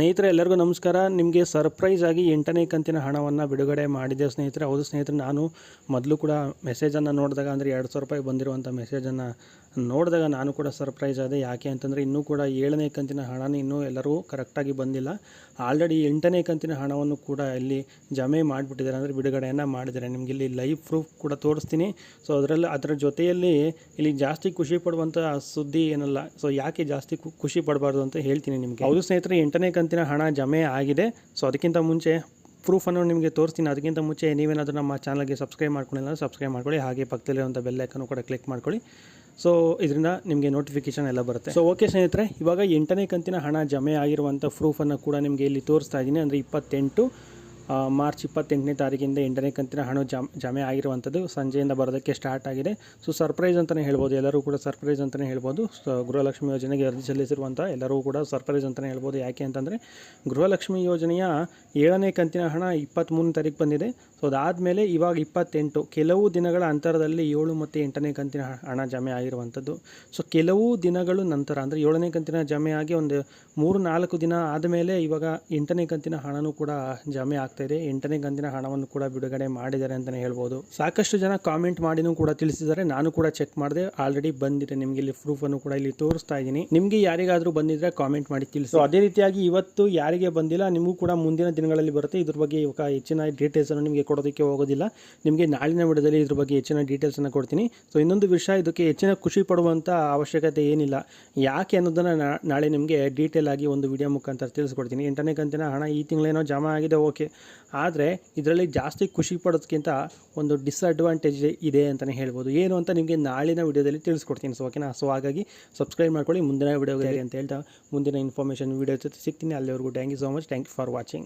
ಸ್ನೇಹಿತರೆ, ಎಲ್ಲರಿಗೂ ನಮಸ್ಕಾರ. ನಿಮಗೆ ಸರ್ಪ್ರೈಸ್ ಆಗಿ ಎಂಟನೇ ಕಂತಿನ ಹಣವನ್ನು ಬಿಡುಗಡೆ ಮಾಡಿದೆ. ಸ್ನೇಹಿತರೆ, ಹೌದು ಸ್ನೇಹಿತರೆ, ನಾನು ಮೊದಲು ಕೂಡ ಮೆಸೇಜನ್ನು ನೋಡಿದಾಗ, ಅಂದರೆ ಎರಡು ಸಾವಿರ ರೂಪಾಯಿ ಬಂದಿರುವಂಥ ಮೆಸೇಜನ್ನು ನೋಡಿದಾಗ ನಾನು ಕೂಡ ಸರ್ಪ್ರೈಸ್ ಆದೆ. ಯಾಕೆ ಅಂತಂದರೆ, ಇನ್ನೂ ಕೂಡ ಏಳನೇ ಕಂತಿನ ಹಣನ ಇನ್ನೂ ಎಲ್ಲರೂ ಕರೆಕ್ಟಾಗಿ ಬಂದಿಲ್ಲ. ಆಲ್ರೆಡಿ ಎಂಟನೇ ಕಂತಿನ ಹಣವನ್ನು ಕೂಡ ಇಲ್ಲಿ ಜಮೆ ಮಾಡಿಬಿಟ್ಟಿದ್ದಾರೆ. ಅಂದರೆ ಬಿಡುಗಡೆಯನ್ನು ಮಾಡಿದ್ದಾರೆ. ನಿಮಗೆ ಇಲ್ಲಿ ಲೈವ್ ಪ್ರೂಫ್ ಕೂಡ ತೋರಿಸ್ತೀನಿ. ಸೊ ಅದರಲ್ಲಿ, ಅದರ ಜೊತೆಯಲ್ಲಿ ಇಲ್ಲಿ ಜಾಸ್ತಿ ಖುಷಿ ಪಡುವಂಥ ಸುದ್ದಿ ಏನಲ್ಲ. ಸೊ ಯಾಕೆ ಜಾಸ್ತಿ ಖುಷಿ ಪಡಬಾರ್ದು ಅಂತ ಹೇಳ್ತೀನಿ ನಿಮಗೆ. ಹೌದು ಸ್ನೇಹಿತರೆ, ಎಂಟನೇ ಕಂತಿನ ಹಣ ಜಮೆ ಆಗಿದೆ. ಸೊ ಅದಕ್ಕಿಂತ ಮುಂಚೆ ಪ್ರೂಫನ್ನು ನಿಮಗೆ ತೋರಿಸ್ತೀನಿ. ಅದಕ್ಕಿಂತ ಮುಂಚೆ ನೀವೇನಾದರೂ ನಮ್ಮ ಚಾನಲ್ಗೆ ಸಬ್ಸ್ಕ್ರೈಬ್ ಮಾಡ್ಕೊಂಡಿಲ್ಲ ಸಬ್ಸ್ಕ್ರೈಬ್ ಮಾಡ್ಕೊಳ್ಳಿ. ಹಾಗೆ ಪಕ್ಕದಲ್ಲಿರುವಂಥ ಬೆಲ್ ಐಕನ್ನು ಕೂಡ ಕ್ಲಿಕ್ ಮಾಡ್ಕೊಳ್ಳಿ. ಸೊ ಇದರಿಂದ ನಿಮಗೆ ನೋಟಿಫಿಕೇಶನ್ ಎಲ್ಲ ಬರುತ್ತೆ. ಸೊ ಓಕೆ ಸ್ನೇಹಿತರೆ, ಇವಾಗ ಎಂಟನೇ ಕಂತಿನ ಹಣ ಜಮೆ ಆಗಿರುವಂಥ ಪ್ರೂಫನ್ನು ಕೂಡ ನಿಮಗೆ ಇಲ್ಲಿ ತೋರಿಸ್ತಾ ಇದ್ದೀನಿ. ಅಂದರೆ ಇಪ್ಪತ್ತೆಂಟು. ಮಾರ್ಚ್ ಇಪ್ಪತ್ತೆಂಟನೇ ತಾರೀಕಿಂದ ಎಂಟನೇ ಕಂತಿನ ಹಣ ಜಮ್, ಜಮೆ ಆಗಿರುವಂಥದ್ದು ಸಂಜೆಯಿಂದ ಬರೋದಕ್ಕೆ ಸ್ಟಾರ್ಟ್ ಆಗಿದೆ. ಸೊ, ಸರ್ಪ್ರೈಸ್ ಅಂತಲೇ ಹೇಳ್ಬೋದು. ಎಲ್ಲರೂ ಕೂಡ ಸರ್ಪ್ರೈಸ್ ಅಂತಲೇ ಹೇಳ್ಬೋದು. ಗೃಹಲಕ್ಷ್ಮಿ ಯೋಜನೆಗೆ ಅರ್ಜಿ ಸಲ್ಲಿಸಿರುವಂಥ ಎಲ್ಲರೂ ಕೂಡ ಸರ್ಪ್ರೈಸ್ ಅಂತಲೇ ಹೇಳ್ಬೋದು. ಯಾಕೆ ಅಂತಂದರೆ, ಗೃಹಲಕ್ಷ್ಮಿ ಯೋಜನೆಯ ಏಳನೇ ಕಂತಿನ ಹಣ ಇಪ್ಪತ್ತ್ಮೂರನೇ ತಾರೀಕು ಬಂದಿದೆ. ಸೊ, ಅದಾದಮೇಲೆ ಇವಾಗ ಇಪ್ಪತ್ತೆಂಟು, ಕೆಲವು ದಿನಗಳ ಅಂತರದಲ್ಲಿ ಏಳು ಮತ್ತು ಎಂಟನೇ ಕಂತಿನ ಹಣ ಜಮೆ ಆಗಿರುವಂಥದ್ದು. ಸೊ, ಕೆಲವು ದಿನಗಳು ನಂತರ, ಅಂದರೆ ಏಳನೇ ಕಂತಿನ ಜಮೆ ಆಗಿ ಒಂದು ಮೂರು ನಾಲ್ಕು ದಿನ ಆದಮೇಲೆ ಇವಾಗ ಎಂಟನೇ ಕಂತಿನ ಹಣನೂ ಕೂಡ ಜಮೆ ಆಗ್ತಾ ಇದೆ. ಎಂಟನೇ ಕಂತಿನ ಹಣವನ್ನು ಕೂಡ ಬಿಡುಗಡೆ ಮಾಡಿದ್ದಾರೆ ಅಂತಲೇ ಹೇಳ್ಬೋದು. ಸಾಕಷ್ಟು ಜನ ಕಾಮೆಂಟ್ ಮಾಡಿನೂ ಕೂಡ ತಿಳಿಸಿದ್ದಾರೆ. ನಾನು ಕೂಡ ಚೆಕ್ ಮಾಡಿದೆ. ಆಲ್ರೆಡಿ ಬಂದಿದೆ. ನಿಮಗೆ ಇಲ್ಲಿ ಪ್ರೂಫ್ ಅನ್ನು ಕೂಡ ಇಲ್ಲಿ ತೋರಿಸ್ತಾ ಇದ್ದೀನಿ. ನಿಮಗೆ ಯಾರಿಗಾದರೂ ಬಂದಿದ್ರೆ ಕಾಮೆಂಟ್ ಮಾಡಿ ತಿಳಿಸಿ. ಅದೇ ರೀತಿಯಾಗಿ ಇವತ್ತು ಯಾರಿಗೆ ಬಂದಿಲ್ಲ, ನಿಮಗೂ ಕೂಡ ಮುಂದಿನ ದಿನಗಳಲ್ಲಿ ಬರುತ್ತೆ. ಇದ್ರ ಬಗ್ಗೆ ಇವಾಗ ಹೆಚ್ಚಿನ ಡೀಟೇಲ್ಸನ್ನು ನಿಮಗೆ ಕೊಡೋದಕ್ಕೆ ಹೋಗೋದಿಲ್ಲ. ನಿಮಗೆ ನಾಳಿನ ವಿಡಿಯೋದಲ್ಲಿ ಇದ್ರ ಬಗ್ಗೆ ಹೆಚ್ಚಿನ ಡೀಟೇಲ್ಸನ್ನು ಕೊಡ್ತೀನಿ. ಸೊ ಇನ್ನೊಂದು ವಿಷಯ, ಇದಕ್ಕೆ ಹೆಚ್ಚಿನ ಖುಷಿ ಪಡುವಂಥ ಅವಶ್ಯಕತೆ ಏನಿಲ್ಲ. ಯಾಕೆ ಅನ್ನೋದನ್ನು ನಾಳೆ ನಿಮಗೆ ಡೀಟೇಲ್ ಆಗಿ ಒಂದು ವಿಡಿಯೋ ಮುಖಾಂತರ ತಿಳಿಸ್ಕೊಡ್ತೀನಿ. ಎಂಟನೇ ಕಂತಿನ ಹಣ ಈ ತಿಂಗಳೇನೋ ಜಮಾ ಆಗಿದೆ ಓಕೆ ಆದರೆ ಇದರಲ್ಲಿ ಜಾಸ್ತಿ ಖುಷಿ ಪಡೋದಕ್ಕಿಂತ ಒಂದು ಡಿಸ್ಅಡ್ವಾಂಟೇಜ್ ಇದೆ ಅಂತಲೇ ಹೇಳ್ಬೋದು. ಏನು ಅಂತ ನಿಮಗೆ ನಾಳಿನ ವಿಡಿಯೋದಲ್ಲಿ ತಿಳಿಸ್ಕೊಡ್ತೀನಿ. ಸೊ ಓಕೆನಾ ಸೊ ಹಾಗಾಗಿ ಸಬ್ಸ್ಕ್ರೈಬ್ ಮಾಡ್ಕೊಳ್ಳಿ. ಮುಂದಿನ ವಿಡಿಯೋಗೆ ಅಂತ ಹೇಳ್ತಾ ಮುಂದಿನ ಇನ್ಫಾರ್ಮೇಷನ್ ವಿಡಿಯೋ ಜೊತೆ ಸಿಗ್ತೀನಿ. ಅಲ್ಲಿವರೆಗೂ thank you so much thank you for watching